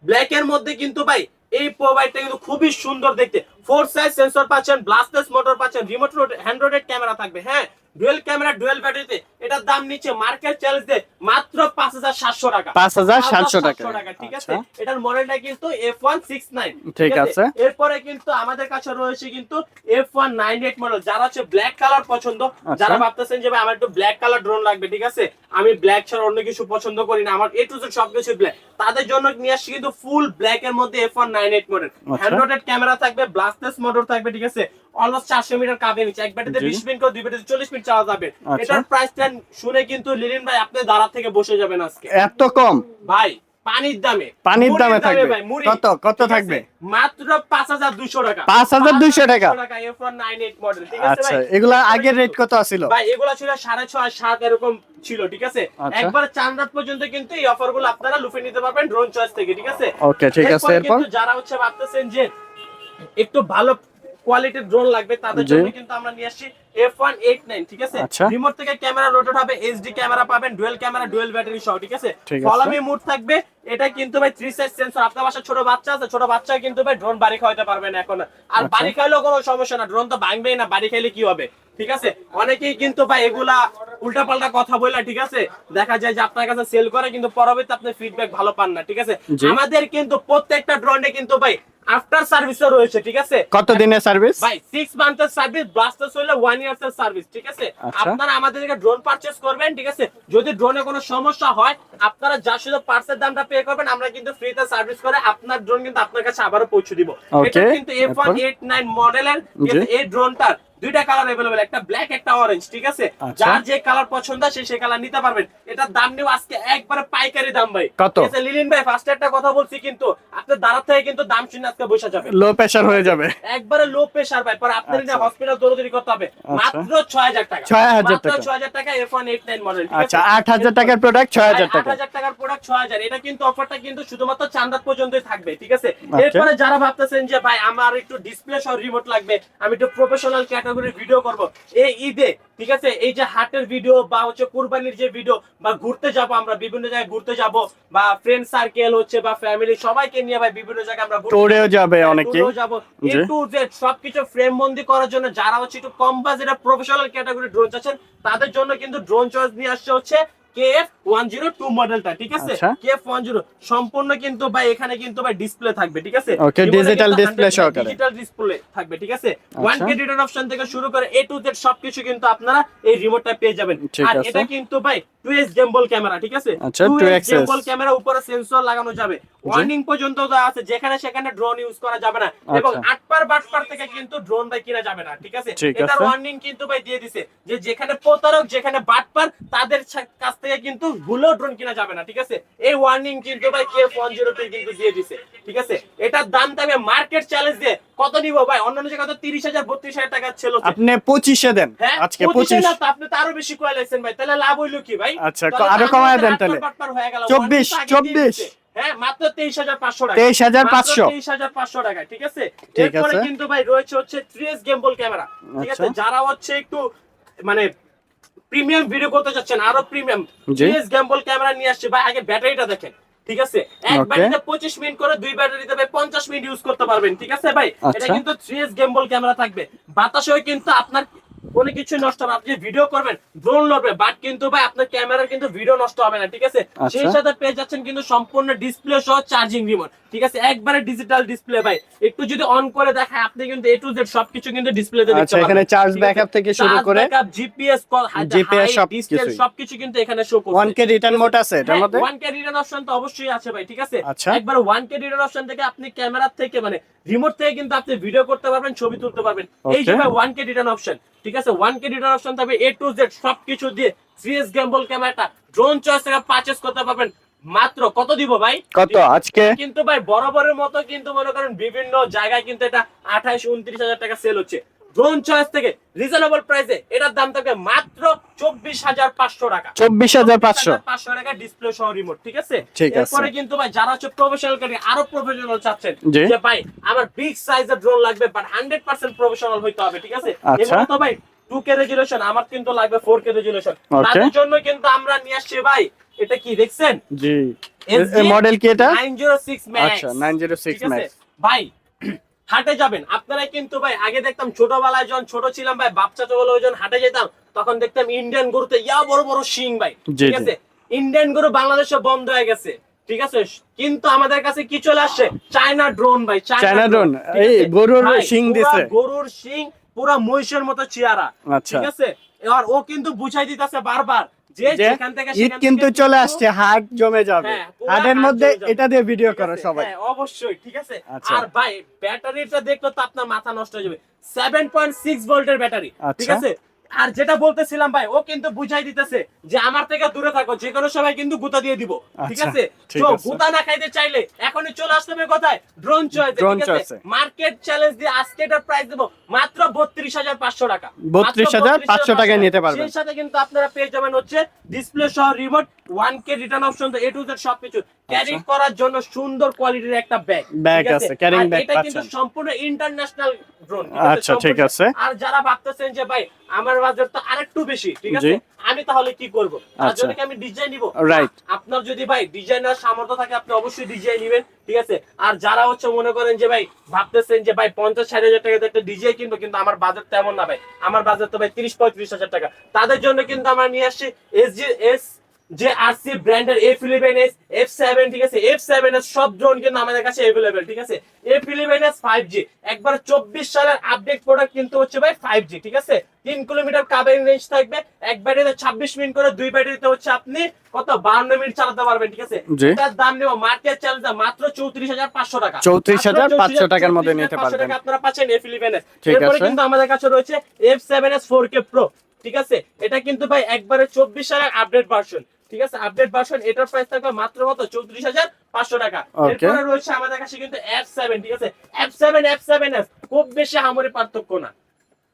ব্ল্যাক এর মধ্যে কিন্তু ভাই এই প্রোভাইডটা কিন্তু খুবই সুন্দর দেখতে। ফোর সাইজ সেন্সর পাচ্ছেন ব্লাস্টলেস মোটর পাচ্ছেন রিমোট হ্যান্ড রোটেড ক্যামেরা থাকবে হ্যাঁ? ডুয়েল ক্যামেরা ডুয়েল ব্যাটারিতে এটার দাম নিচে মার্কেট চ্যালেঞ্জ দিয়ে মাত্র পাঁচ হাজার সাতশো টাকা। 5,700 টাকা। ঠিক আছে? আচ্ছা। এটার মডেলটা কিন্তু এফ ওয়ান সিক্স নাইন ঠিক আছে। এরপরে কিন্তু আমাদের কাছে রয়েছে কিন্তু F one nine eight model যারা হচ্ছে ব্ল্যাক কালার পছন্দ আচ্ছা। যারা ভাবতেছেন যে ভাই আমার একটু ব্ল্যাক কালার ড্রোন লাগবে ঠিক আছে? আমি ব্ল্যাক ছাড়া অন্য কিছু পছন্দ করি না। আমার এ টু জেড সবকিছু ব্ল্যাক তাদের জন্য নিয়ে আসছি কিন্তু ফুল ব্ল্যাক এর মধ্যে F one nine eight model. Hand rotated camera থাকবে ব্লাস্টলেস মোটর থাকবে ঠিক আছে? অলমোস্ট চারশো মিটার কাবে নিচ্ছে এক ব্যাটারিতে বিশ মিনিট করে দুই ব্যাটারিতে চল্লিশ মিনিট চাওয়া যাবে আচ্ছা। এটার প্রাইসটা শুনে কিন্তু লিলিন ভাই আপনি দাঁড়া থেকে বসে যাবেন আজকে এত কম ভাই পানির দামে পানির দামে থাকবে। কত? কত থাকবে? মাত্র টাকা 5,200 টাকা? টাকা এফ নাইন এইট মডেল ঠিক আছে আচ্ছা এগুলা আগের রেট কত ভাই এগুলো ছিল সাড়ে ছয় সাত এরকম ছিল ঠিক আছে আচ্ছা। একবার চার পর্যন্ত কিন্তু এই অফারগুলো আপনারা লুফে নিতে পারবেন ড্রোন চয়েস থেকে ঠিক আছে ওকে ঠিক আছে এরপর কিন্তু যারা হচ্ছে ভাবতেছেন যে একটু ভালো কোয়ালিটির ড্রোন লাগবে তাদের জন্য কিন্তু আমরা নিয়ে আসছি এফ ওয়ান এইট নাইন ঠিক আছে? আচ্ছা। রিমোট থেকে ক্যামেরা রোটেট হবে এইচডি ক্যামেরা পাবেন ডুয়েল ক্যামেরা ডুয়েল ব্যাটারি সহ ঠিক আছে? ফলামি মুড থাকবে এটা কিন্তু ভাই থ্রি সাইজ সেন্সর আপনার বাসায় ছোট বাচ্চা আছে ছোট বাচ্চা কিন্তু ভাই ড্রোন বাড়ি খাওয়াতে পারবে না এখন। আর আচ্ছা। বাড়ি খাইলেও কোনো সমস্যা না ড্রোন তো ভাঙবেই না বাড়ি খাইলে কি হবে? ঠিক আছে? অনেকেই কিন্তু ভাই এগুলা উল্টাপাল্টা কথা বলে ঠিক আছে? দেখা যায় যে আপনার কাছে সেল করে কিন্তু পরবর্তী আপনি ফিডব্যাক ভালো পান না ঠিক আছে? আমাদের কিন্তু প্রত্যেকটা ড্রোনে কিন্তু ভাই আফটার সার্ভিসও রয়েছে ঠিক আছে? কত দিনের সার্ভিস ভাই সিক্স মান্থের সার্ভিস ব্লাস্টার হইলে ওয়ান ইয়ার্স এর সার্ভিস ঠিক আছে? আচ্ছা। আপনারা আমাদের থেকে ড্রোন পারচেজ করবেন ঠিক আছে? যদি ড্রোনে কোনো সমস্যা হয় আপনারা যা শুধু পার্সের দামটা পে করবেন আমরা কিন্তু ফ্রিতে সার্ভিস করে আপনার ড্রোন কিন্তু আপনার কাছে আবারও পৌঁছে দিব। এটা কিন্তু এফ ওয়ান এরপর? এইট নাইন মডেলের এর এই ড্রোনটার দুইটা কালার अवेलेबल একটা ব্ল্যাক একটা অরেঞ্জ ঠিক আছে আচ্ছা। যার যে কালার পছন্দ সে সেই কালার নিতে পারবেন এটার দাম নেব আজকে একবারে পাইকারি দাম ভাই কত? ঠিক আছে, লিলিন ভাই ফার্স্ট একটা কথা বলছি কিন্তু আপনার দাঁড়া থেকে কিন্তু দাম শুনে আজকে বসে যাবে লো প্রেসার হয়ে যাবে একবারে লো প্রেসার ভাই পরে আপনার আচ্ছা। হসপিটাল দৌড়দৌড়ি করতে হবে আচ্ছা। মাত্র ছয় হাজার টাকা 6,000 টাকা। ছয় হাজার টাকা F one eight nine model আচ্ছা আট হাজার টাকার প্রোডাক্ট ছয় হাজার আট টাকা হাজার টাকার প্রোডাক্ট ছয় হাজার এটা কিন্তু অফারটা কিন্তু শুধুমাত্র চান্দাত পর্যন্তই থাকবে ঠিক আছে Okay. এরপরে যারা ভাবতেছেন যে ভাই আমার একটু ডিসপ্লে সহ রিমোট লাগবে আমি একটু প্রফেশনাল ক্যাটাগরির ভিডিও করব। এই ঈদে ঠিক আছে? এই যে হাটের ভিডিও বা হচ্ছে কুরবানির যে ভিডিও বা ঘুরতে যাব আমরা বিভিন্ন জায়গায় ঘুরতে যাব বা ফ্রেন্ড সার্কেল হচ্ছে বা ফ্যামিলি সবাইকে নিয়ে ভাই বিভিন্ন জায়গায় আমরা টোরেও যাবে অনেকে যাব। To Z সবকিছু ফ্রেম বন্দি করার জন্য যারা হচ্ছে একটু কম বাজেটের প্রফেশনাল ক্যাটাগরি ড্রোন চাচ্ছেন তাদের জন্য কিন্তু ড্রোন চয়েস নিয়ে আসছে হচ্ছে কেএফ ওয়ান জিরো টু মডেলটা ঠিক আছে? আচ্ছা। কেএফ ওয়ান জিরো সম্পূর্ণ কিন্তু ভাই এখানে কিন্তু ভাই ডিসপ্লে থাকবে ঠিক আছে? Okay, digital display সহকারে। ডিজিটাল ডিসপ্লে থাকবে ঠিক আছে? আচ্ছা। ওয়ান কে রিটার্ন অপশন থেকে শুরু করে এ টু জেড সবকিছু কিন্তু আপনারা এই রিমোটটা পেয়ে যাবেন। আর এটা কিন্তু ভাই টু এস জেম্বল ক্যামেরা ঠিক আছে? আচ্ছা, 2x 2x জেম্বল ক্যামেরা উপরে সেন্সর লাগানো যাবে। ওয়ার্নিং পর্যন্ত দেওয়া আছে যেখানে সেখানে ড্রোন ইউজ করা যাবে না। এবং আচ্ছা। আটপার বাটপার থেকে কিন্তু ড্রোন ভাই কিনা যাবে না ঠিক আছে? এটার ওয়ার্নিং কিন্তু ভাই দিয়ে দিছে যে যেখানে প্রতারক যেখানে বাটপার তাদের কাছ থেকে কিন্তু ভুলেও ড্রোন কিনা যাবে না ঠিক আছে? এই ওয়ার্নিং কিন্তু ভাই কে ফোন জিরো কিন্তু দিয়ে দিছে ঠিক আছে? এটার দাম থাকবে মার্কেট চ্যালেঞ্জ দিয়ে কত নিব ভাই? অন্যান্য জায়গায় তো তিরিশ হাজার বত্রিশ হাজার টাকা ছিল আপনি পঁচিশে দেন হ্যাঁ আজকে পঁচিশ না তো আপনি তো আরও বেশি কয়ালাইছেন ভাই তাহলে লাভ হইল কি ভাই? আচ্ছা, আরও কমায় দেন তাহলে। বাটপার গেল। 24, Warning তো আগে দিয়ে 24 দিচ্ছে। হ্যাঁ মাত্র তেইশ হাজার পাঁচশো টাকা। 23,500 তেইশ হাজার পাঁচশো টাকা ঠিক আছে? ঠিক এরপরে কিন্তু ভাই রয়েছে হচ্ছে থ্রি এস গেমবল ক্যামেরা ঠিক আছে? আচ্ছা। যারা হচ্ছে একটু মানে প্রিমিয়াম ভিডিও করতে চাচ্ছেন আরও প্রিমিয়াম জি। থ্রি এস গেমবল ক্যামেরা নিয়ে আসছে ভাই আগে ব্যাটারিটা দেখেন ঠিক আছে এক. ব্যাটারিতে পঁচিশ মিনিট করে দুই ব্যাটারিতে ভাই পঞ্চাশ মিনিট ইউজ করতে পারবেন ঠিক আছে ভাই এটা আচ্ছা। কিন্তু থ্রি এস গেমবল ক্যামেরা থাকবে বাতাসেও কিন্তু আপনার কোনো কিছু নষ্ট হবে। আপনি ভিডিও করবেন ড্রোন লড়বে বাট কিন্তু ভাই আপনার ক্যামেরার কিন্তু ভিডিও নষ্ট হবে না ঠিক আছে আচ্ছা। সেই সাথে পেয়ে যাচ্ছেন কিন্তু সম্পূর্ণ ডিসপ্লে সহ চার্জিং রিমোট ঠিক আছে? একবারে ডিজিটাল ডিসপ্লে ভাই। একটু যদি অন করে দেখায় আপনি কিন্তু এ টু জেড সবকিছু কিন্তু ডিসপ্লেতে দেখতে আচ্ছা এখানে চার্জ ব্যাকআপ থেকে শুরু করে ব্যাকআপ জিপিএস কল GPS সব ডিসপ্লে সবকিছু কিন্তু এখানে শো করছে। ওয়ান কে রিটার্ন মোড আছে এটার মধ্যে? ওয়ান কে রিটার্ন অপশন তো অবশ্যই আছে ভাই ঠিক আছে? আচ্ছা। একবার ওয়ান কে রিটার্ন অপশন থেকে আপনি ক্যামেরা থেকে মানে রিমোট থেকে কিন্তু আপনি ভিডিও করতে পারবেন ছবি তুলতে পারবেন। এই যে ভাই ওয়ান কে রিটার্ন অপশন ঠিক আছে? ওয়ান কে রিটার্ন অপশন থাকবে এ টু জেড সবকিছু দিয়ে সিএস গেম্বল ক্যামেরাটা ড্রোন চয়েস থেকে পারচেস করতে পারবেন। মাত্র কত দিব ভাই? কত? আজকে? কিন্তু ভাই বরাবরের মতো কিন্তু মনে করেন বিভিন্ন জায়গায় কিন্তু এটা আঠাইশ উনত্রিশ হাজার টাকা সেল হচ্ছে। ড্রোন চয়েস থেকে রিজনেবল প্রাইসে এটার দাম থাকবে মাত্র চব্বিশ হাজার পাঁচশো টাকা। চব্বিশ হাজার পাঁচশো। পাঁচশো টাকা ডিসপ্লে সহ রিমোট ঠিক আছে। এরপরে কিন্তু ভাই যারা হচ্ছে প্রফেশনাল আরও প্রফেশনাল চাচ্ছেন যে ভাই আমার বিগ সাইজের ড্রোন লাগবে বাট হান্ড্রেড পার্সেন্ট প্রফেশনাল হইতে হবে ঠিক আছে? আচ্ছা। এগুলো তো ভাই টু কে রেজুলেশন আমার কিন্তু লাগবে রেজুলেশন জন্য কিন্তু আমরা নিয়ে আসছি ভাই এটা কি দেখছেন? জি। মডেল কি এটা? 906 ম্যাক্স আচ্ছা নাইন জিরো সিক্স ঠিক আছে? ম্যাক্স ভাই হাটে যাবেন। আপনারা কিন্তু ভাই আগে দেখতাম ছোটবেলায় যখন ছোট ছিলাম ভাই বাচ্চা তো যখন হাটে যেতাম তখন দেখতাম ইন্ডিয়ান গরুতে ইয়া বড় বড় শিং ভাই। ঠিক আছে? ইন্ডিয়ান গরু বাংলাদেশে বন্ধ হয়ে গেছে। ঠিক আছে? কিন্তু আমাদের কাছে কি চলে আসছে? চায়না ড্রোন ভাই চায়না ড্রোন এই গরুর শিং দিছে। গরুর শিং পুরা মহিষের মতো চেহারা আচ্ছা। ঠিক আছে? এবার ও কিন্তু বুঝাই দিতেছে বারবার ঈদ কিন্তু চলে আসছে হাট জমে যাবে। হ্যাঁ, হাটের মধ্যে এটা দিয়ে ভিডিও করো সবাই। হ্যাঁ, অবশ্যই ঠিক আছে? আচ্ছা। আর ভাই ব্যাটারিটা দেখলে তো আপনার মাথা নষ্ট হয়ে যাবে। 7.6 ভোল্টের ব্যাটারি ঠিক আচ্ছা। আছে? আর যেটা বলতেছিলাম ভাই ও কিন্তু বুঝাই দিতেছে যে আমার থেকে দূরে থাকো যে কোনো সময় কিন্তু গুতা দিয়ে দিব। ঠিক আচ্ছা, আছে তো গুতা না খাইতে চাইলে এখনই চলে আসতে হবে কোথায়? ড্রোন চয়েস ঠিক আছে? মার্কেট চ্যালেঞ্জ দিয়ে আজকে এটার প্রাইস দেব মাত্র 32500 টাকা। 32,500 টাকা নিতে পারবেন। সেই সাথে কিন্তু আপনারা পেয়ে যাবেন হচ্ছে ডিসপ্লে সহ remote 1K return option A to Z সবকিছু ক্যারি করার জন্য সুন্দর কোয়ালিটির একটা ব্যাগ Bag আছে, carrying bag এটা কিন্তু সম্পূর্ণ ইন্টারন্যাশনাল ড্রোন আচ্ছা, ঠিক আছে। আর যারা ভাবতেছেন যে ভাই আমার বাজার তো আরেকটু বেশি ঠিক আছে? আমি তাহলে কি করব? তার আচ্ছা। জন্য কি আমি ডিজাইন নিব? Right. আপনার যদি ভাই ডিজাইনার সামর্থ্য থাকে আপনি অবশ্যই ডিজাইন নেবেন ঠিক আছে? আর যারা হচ্ছে মনে করেন যে ভাই ভাবতেছেন যে ভাই পঞ্চাশ ষাট হাজার টাকা একটা ডিজাইন কিনবো কিন্তু আমার বাজেট তেমন না ভাই। আমার বাজেট তো ভাই তিরিশ পঁয়ত্রিশ হাজার টাকা। তাদের জন্য কিন্তু আমরা নিয়ে আসছি এস জি এস যে আরসি ব্র্যান্ডের F eleven S F seven ঠিক আছে? এফ সেভেন এস সব ড্রোন কিন্তু আমাদের কাছে অ্যাভেলেবেল ঠিক আছে? F eleven S five G একবার চব্বিশ সালের আপডেট প্রোডাক্ট কিন্তু হচ্ছে ভাই ফাইভ জি ঠিক আছে? তিন কিলোমিটার কাভারিং রেঞ্জ থাকবে এক ব্যাটারিতে ছাব্বিশ মিনিট করে দুই ব্যাটারিতে হচ্ছে আপনি কত? বান্ন মিনিট চালাতে পারবেন ঠিক আছে। এটার দাম নেব মার্কেট চ্যালেঞ্জ মাত্র চৌত্রিশ হাজার পাঁচশো টাকা। 34,500 টাকার মধ্যে নিতে পারবেন। আপনারা পাচ্ছেন এফ ইলেভেন এস এরপরে কিন্তু আমাদের কাছে রয়েছে F seven S four K pro ঠিক আছে? এটা কিন্তু ভাই একবারে চব্বিশ সালের আপডেট ভার্সন ঠিক আছে? আপডেট ভার্সন এটার প্রাইস থাকবে মাত্র কত? চৌত্রিশ হাজার পাঁচশো টাকা। এরপরে রয়েছে আমাদের কাছে কিন্তু এফ সেভেন ঠিক আছে? F seven F seven S খুব বেশি হামরি পার্থক্য না।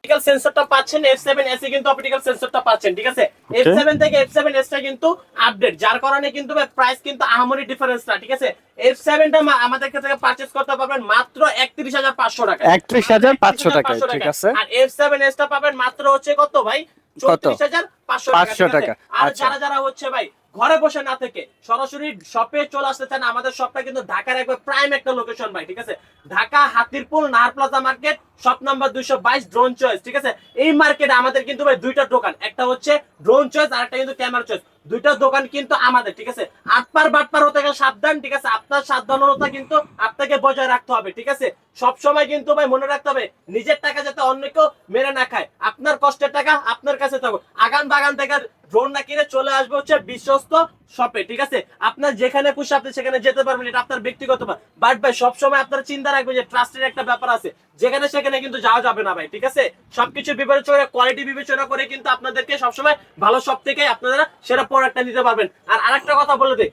অপটিক্যাল সেন্সরটা পাচ্ছেন F7 এসে কিন্তু অপটিক্যাল সেন্সরটা পাচ্ছেন ঠিক আছে? F7 থেকে F7 S টা কিন্তু আপডেট যার কারণে কিন্তু প্রাইস কিন্তু আহামরি ডিফারেন্স না ঠিক আছে? F7 টা আমাদের কাছ থেকে পারচেজ করতে পারবেন মাত্র 31500 টাকা 31,500 টাকায়, ঠিক আছে। আর F7 S টা পাবেন মাত্র হচ্ছে কত ভাই? কত? 34500 টাকা 500 টাকা, আর আচ্ছা। যারা যারা হচ্ছে ভাই ঘরে বসে না থেকে সরাসরি শপে চলে আসতে চান আমাদের শপটা কিন্তু ঢাকার একবার প্রাইম একটা লোকেশন ভাই, ঠিক আছে? Dhaka Hatirpul Nahar plaza market shop number দুইশো বাইশ ড্রোন চয়েস ঠিক আছে? এই মার্কেটে আমাদের কিন্তু ভাই দুইটা দোকান। একটা হচ্ছে ড্রোন চয়েস আর একটা কিন্তু ক্যামেরা চয়েস দুইটা দোকান কিন্তু আমাদের, ঠিক আছে? আটপার বাটপার হতে গেলে সাবধান, ঠিক আছে? আপনার সাবধানতা কিন্তু আপনাকে বজায় রাখতে হবে, ঠিক আছে? সব সময় কিন্তু ভাই মনে রাখতে হবে, নিজের টাকা যাতে অন্য কেউ মেরে না খায়। আপনার কষ্টের টাকা আপনার কাছে থাকো আগান বাগান থেকে ড্রোন না কিনে চলে আসবে হচ্ছে বিশ্বস্ত শপে ঠিক আছে? আপনার যেখানে খুশি আপনি সেখানে যেতে পারবেন, এটা আপনার ব্যক্তিগত বাট ভাই, সবসময় আপনার চিন্তা রাখবেন যে ট্রাস্টের একটা ব্যাপার আছে। যেখানে সেখানে কিন্তু যাওয়া যাবে না ভাই, ঠিক আছে? সবকিছু বিবেচনা কোয়ালিটি বিবেচনা করে কিন্তু আপনাদেরকে সবসময় ভালো সব থেকে আপনারা সেরা প্রোডাক্টটা নিতে পারবেন। আর আরেকটা কথা বলে দিই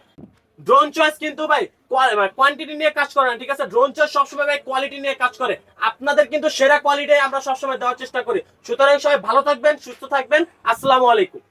ড্রোন চয়েস কিন্তু ভাই কোয়ান্টিটি নিয়ে কাজ করে না, ঠিক আছে? ড্রোন চয়েস সবসময় ভাই কোয়ালিটি নিয়ে কাজ করে। আপনাদের কিন্তু সেরা কোয়ালিটি আমরা সবসময় দেওয়ার চেষ্টা করি। সুতরাং সবাই ভালো থাকবেন, সুস্থ থাকবেন। আসসালামু আলাইকুম।